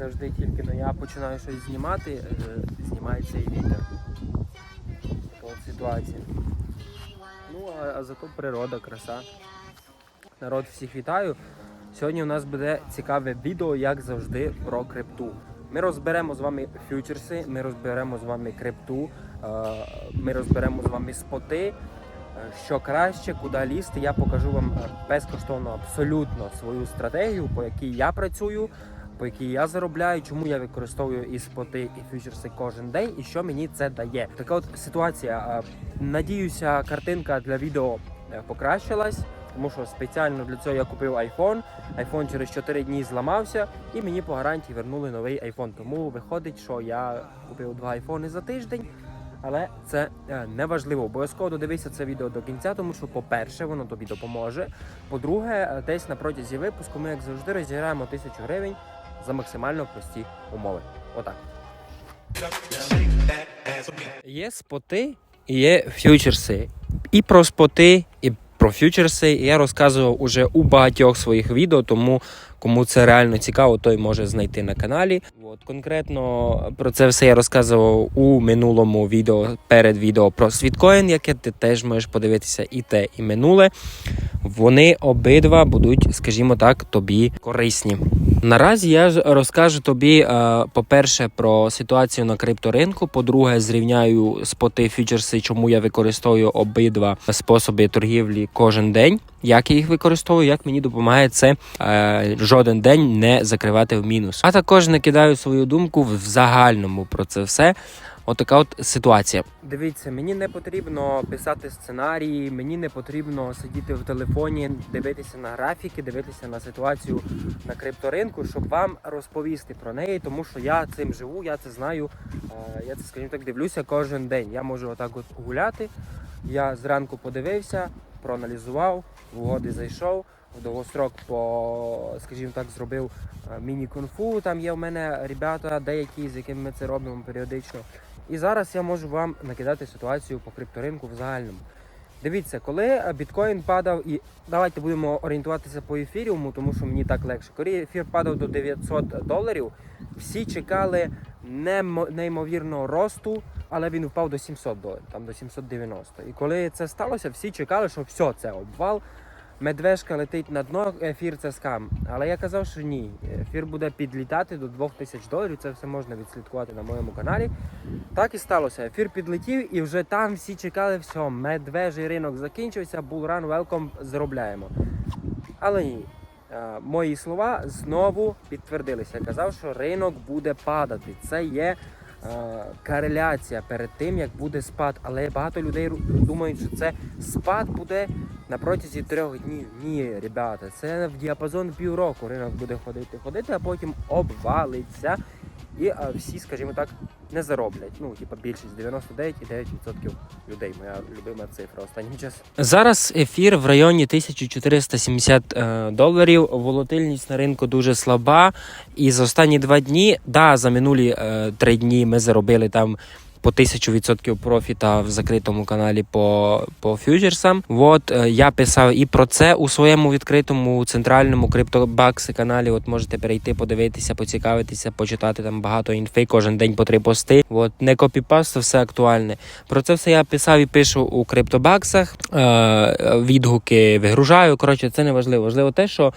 завжди, тільки но я починаю щось знімати, е, знімається і вітер. Така от ситуація. Ну, а, а зато природа, краса. Народ, всіх вітаю. Сьогодні у нас буде цікаве відео, як завжди, про крипту. Ми розберемо з вами фьючерси, ми розберемо з вами крипту, е, ми розберемо з вами споти. Е, Що краще, куди лізти, я покажу вам безкоштовно абсолютно свою стратегію, по якій я працюю, по якій я заробляю, чому я використовую і споти, і фьючерси кожен день, і що мені це дає. Така от ситуація. Надіюся, картинка для відео е, покращилась, тому що спеціально для цього я купив iPhone. iPhone через 4 дні зламався, і мені по гарантії вернули новий iPhone. Тому виходить, що я купив два iPhone за тиждень. Але це е, не важливо. Обов'язково додивися це відео до кінця, тому що, по-перше, воно тобі допоможе. По-друге, е, десь на протязі випуску ми, як завжди, розіграємо тисячу гривень за максимально прості умови. Отак. Є споти і є фьючерси. І про споти, і про фьючерси я розказував уже у багатьох своїх відео, тому кому це реально цікаво, той може знайти на каналі. От конкретно про це все я розказував у минулому відео перед відео про світкоін, яке ти теж можеш подивитися і те, і минуле. Вони обидва будуть, скажімо так, тобі корисні. Наразі я розкажу тобі, е, по-перше, про ситуацію на крипторинку. По-друге, зрівняю споти фьючерси, чому я використовую обидва способи торгівлі кожен день. Як я їх використовую, як мені допомагає це е, жоден день не закривати в мінус. А також накидаю свою думку в загальному про це все. Отака от ситуація. Дивіться, мені не потрібно писати сценарії, мені не потрібно сидіти в телефоні, дивитися на графіки, дивитися на ситуацію на крипторинку, щоб вам розповісти про неї, тому що я цим живу, я це знаю. е, Я це, скажімо так, дивлюся кожен день. Я можу отак от гуляти. Я зранку подивився, проаналізував, в угоди зайшов. В довгострок по, скажімо так, зробив е, міні-конфу. Там є в мене ребята, деякі, з якими ми це робимо періодично. І зараз я можу вам накидати ситуацію по крипторинку в загальному. Дивіться, коли е, біткоін падав, і давайте будемо орієнтуватися по ефіріуму, тому що мені так легше. Коли ефір падав до 900 доларів, всі чекали неймовірного росту, але він впав до 700 доларів, там до 790. І коли це сталося, всі чекали, що все, це обвал. Медвежка летить на дно, ефір це скам. Але я казав, що ні. Ефір буде підлітати до 2000 доларів. Це все можна відслідкувати на моєму каналі. Так і сталося. Ефір підлетів, і вже там всі чекали, все, медвежий ринок закінчився, булран, велком, заробляємо. Але ні. Е, Мої слова знову підтвердилися. Я казав, що ринок буде падати. Це є е, кореляція перед тим, як буде спад. Але багато людей думають, що це спад буде на протязі трьох днів. Ні, ребята, це в діапазон півроку ринок буде ходити, ходити, а потім обвалиться. І а, всі, скажімо так, не зароблять. Ну, типа більшість 99,9% людей. Моя любима цифра останнім часом. Зараз ефір в районі 1470 е, доларів. Волатильність на ринку дуже слаба. І за останні два дні, да, за минулі е, три дні ми заробили там. По 1000% профіта в закритому каналі по, по фьючерсам. От е, я писав і про це у своєму відкритому центральному криптобакси каналі. От можете перейти, подивитися, поцікавитися, почитати там багато інфи, кожен день по три пости. От не копіпаст, все актуальне. Про це все я писав і пишу у криптобаксах. Е, відгуки вигружаю. Коротше, це не важливо. Важливо те, що.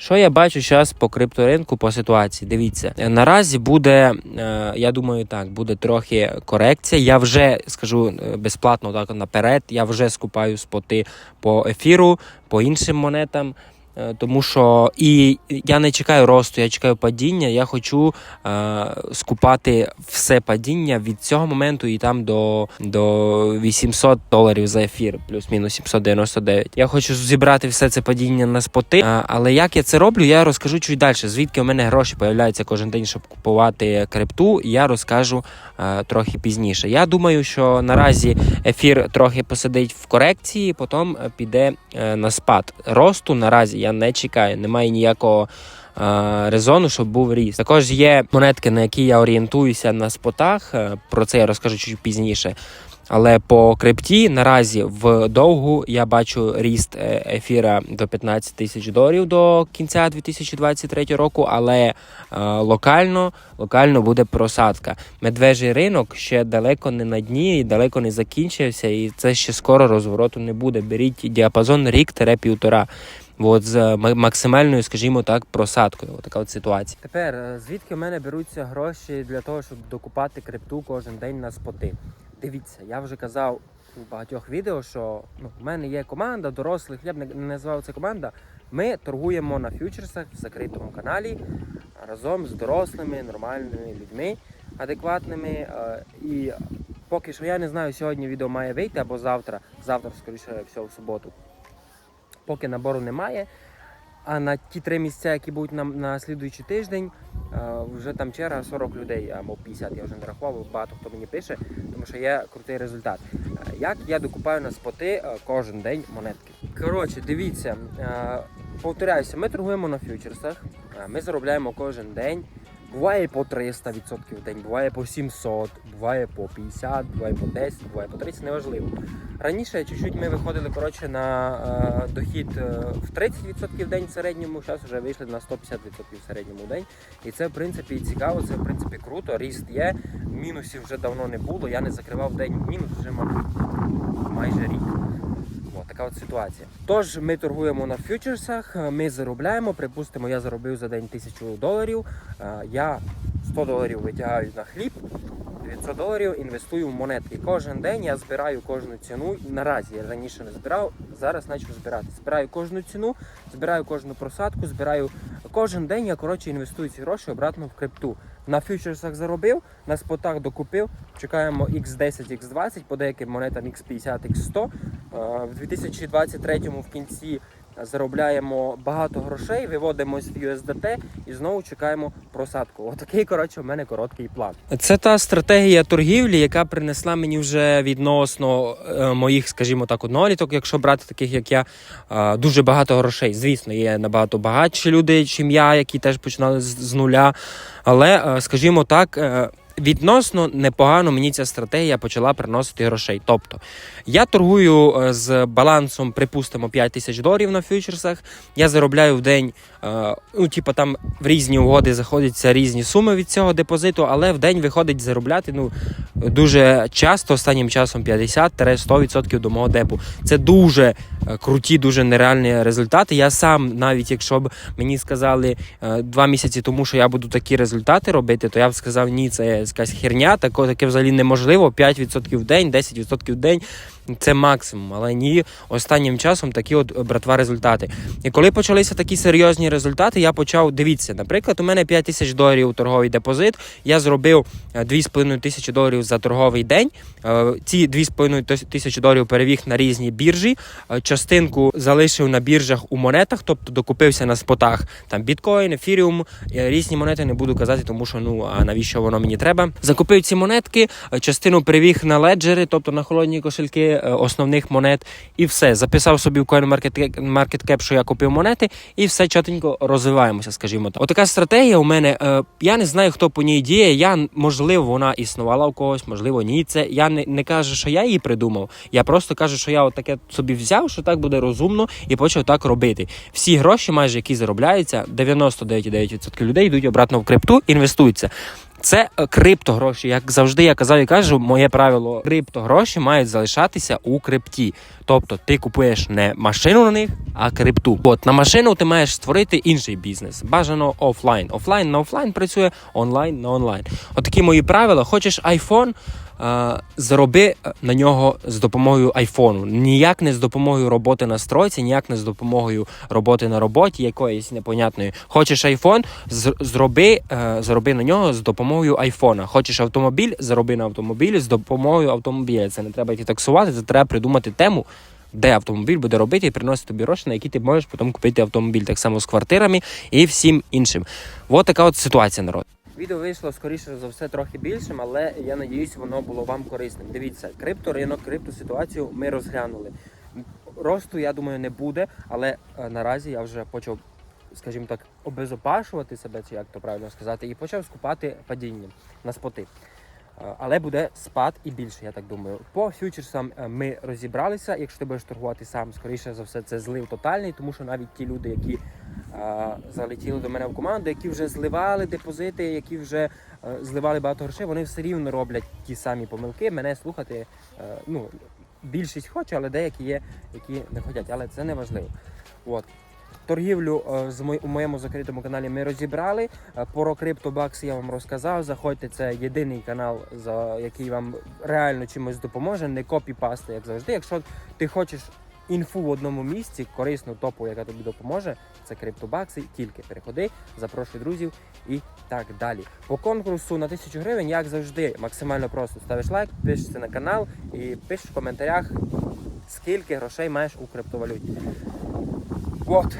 Що я бачу зараз по крипторинку по ситуації? Дивіться, е, наразі буде, е, я думаю, так, буде трохи корекція. Я вже скажу е, безплатно так наперед. Я вже скупаю споти по ефіру, по іншим монетам. Е, Тому що і я не чекаю росту, я чекаю падіння. Я хочу е, скупати все падіння від цього моменту і там до, до 800 доларів за ефір, плюс-мінус 799. Я хочу зібрати все це падіння на споти. Е, але як я це роблю, я розкажу чуть далі. Звідки у мене гроші появляються кожен день, щоб купувати крипту. Я розкажу е, трохи пізніше. Я думаю, що наразі ефір трохи посидить в корекції, потім е, піде е, на спад. Росту наразі я не чекаю, немає ніякого. Резону, щоб був ріст. Також є монетки, на які я орієнтуюся на спотах. е, Про це я розкажу чуть пізніше. Але по крипті наразі в довгу я бачу ріст е, ефіра до 15 тисяч доларів до кінця 2023 року. Але е, локально, локально буде просадка. Медвежий ринок ще далеко не на дні і далеко не закінчився, і це ще скоро розвороту не буде. Беріть діапазон рік-півтора. От з максимальною, скажімо так, просадкою. От така от ситуація. Тепер е, звідки в мене беруться гроші для того, щоб докупати крипту кожен день на споти? Дивіться, я вже казав у багатьох відео, що ну, в мене є команда дорослих, я б не назвав це команда. Ми торгуємо на фьючерсах в закритому каналі разом з дорослими, нормальними людьми, адекватними. е, І поки що я не знаю, сьогодні відео має вийти або завтра. Завтра, скоріше всього, в суботу. Поки набору немає. А на ті три місця, які будуть на, на слідуючий тиждень, е, вже там черга 40 людей, або 50, я вже не рахував, багато хто мені пише, тому що є крутий результат. Е, Як я докупаю на споти е, кожен день монетки. Коротше, дивіться, повторяюся, ми торгуємо на фьючерсах, ми заробляємо кожен день. Буває по 300% в день, буває по 700, буває по 50, буває по 10, буває по 30, неважливо. Раніше чуть-чуть ми виходили коротше, на е, дохід е, в 30% в день в середньому, зараз вже вийшли на 150% в середньому день. І це в принципі цікаво, це в принципі круто. Ріст є, мінусів вже давно не було. Я не закривав день мінус вже мабуть майже рік. Така от ситуація. Тож ми торгуємо на фьючерсах, е, ми заробляємо. Припустимо, я заробив за день 1000 доларів. е, Я 100 доларів витягаю на хліб, 900 доларів інвестую в монетки. Кожен день я збираю кожну ціну. Наразі я раніше не збирав, зараз почав збирати. Збираю кожну ціну, збираю кожну просадку, збираю кожен день. Я коротше інвестую ці гроші обратно в крипту. На фьючерсах заробив, на спотах докупив. Чекаємо X10, X20, по деяким монетам X50, X100. Е, В 2023 в кінці заробляємо багато грошей, виводимось в USDT і знову чекаємо просадку. Отакий, коротше, в мене короткий план. Це та стратегія торгівлі, яка принесла мені вже відносно е, моїх, скажімо так, одноліток, якщо брати таких, як я, е, дуже багато грошей. Звісно, є набагато багатші люди, чим я, які теж починали з, нуля. Але, скажімо так. Відносно непогано мені ця стратегія почала приносити грошей. Тобто я торгую е, з балансом, припустимо, 5 тисяч доларів на фьючерсах. Я заробляю в день, е, ну, типу, там в різні угоди заходяться різні суми від цього депозиту, але в день виходить заробляти ну, дуже часто, останнім часом 50-100% до мого депу. Це дуже е, круті, дуже нереальні результати. Я сам, навіть якщо б мені сказали два місяці тому, що я буду такі результати робити, то я б сказав, ні, це якась херня, таке, взагалі неможливо. 5% в день, 10% в день. Це максимум, але ні, останнім часом такі от братва результати. І коли почалися такі серйозні результати, я почав дивіться. Наприклад, у мене 5 тисяч доларів торговий депозит. Я зробив е, 2,5 тисячі доларів за торговий день. Е, Ці 2,5 тисячі доларів перевіг на різні біржі. Е, Частинку залишив на біржах у монетах, тобто докупився на спотах там біткоін, ефіріум, е, різні монети не буду казати, тому що ну а навіщо воно мені треба. Закупив ці монетки, е, частину перевіг на леджери, тобто на холодні кошельки е, основних монет, і все. Записав собі в CoinMarketCap, що я купив монети, і все чотенько розвиваємося, скажімо так. Отака стратегія у мене. е, Я не знаю, хто по ній діє. Я можливо, вона існувала у когось, можливо, ні. Це я не, не кажу, що я її придумав. Я просто кажу, що я таке собі взяв, що так буде розумно, і почав так робити. Всі гроші, майже які заробляються, 99,9% людей йдуть обратно в крипту, інвестуються. Це е, криптогроші. Як завжди я казав і кажу, моє правило криптогроші мають залишатися у крипті. Тобто ти купуєш не машину на них, а крипту. От на машину ти маєш створити інший бізнес. Бажано офлайн. Офлайн на офлайн працює, онлайн на онлайн. Отакі мої правила. Хочеш iPhone, зароби е, на нього з допомогою айфону. Ніяк не з допомогою роботи на стройці, ніяк не з допомогою роботи на роботі, якоїсь непонятної. Хочеш айфон, зроби, е, зароби на нього з допомогою айфона. Хочеш автомобіль, зароби на автомобілі з допомогою автомобіля. Це не треба йти таксувати, це треба придумати тему. Де автомобіль буде робити і приносити тобі гроші, на які ти можеш потім купити автомобіль, так само з квартирами і всім іншим. От така от ситуація, народ. Відео вийшло скоріше за все трохи більшим, але я надіюсь, воно було вам корисним. Дивіться, крипторинок, криптоситуацію ми розглянули. Росту, я думаю, не буде, але е, наразі я вже почав, скажімо так, обезопашувати себе, чи як то правильно сказати, і почав скупати падіння на споти. Е, Але буде спад і більше, я так думаю. По фьючерсам е, ми розібралися. Якщо ти будеш торгувати сам, скоріше за все, це злив тотальний, тому що навіть ті люди, які залетіли до мене в команду, які вже зливали депозити, які вже е, зливали багато грошей, вони все рівно роблять ті самі помилки. Мене слухати, е, ну більшість хоче, але деякі є, які не хочуть. Але це не важливо. От. Торгівлю е, у моєму закритому каналі ми розібрали. Про криптобакс я вам розказав. Заходьте, це єдиний канал, за який вам реально чимось допоможе, не копі-пасти, як завжди. Якщо ти хочеш інфу в одному місці, корисну топу, яка тобі допоможе, це криптобакси. Тільки переходи, запрошуй друзів і так далі. По конкурсу на 1000 гривень, як завжди, максимально просто ставиш лайк, пишешся на канал і пишеш в коментарях, скільки грошей маєш у криптовалюті. От.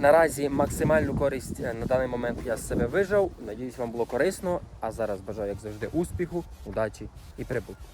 Наразі максимальну користь е, на даний момент я з себе вижив. Надіюсь, вам було корисно. А зараз бажаю, як завжди, успіху, удачі і прибутку.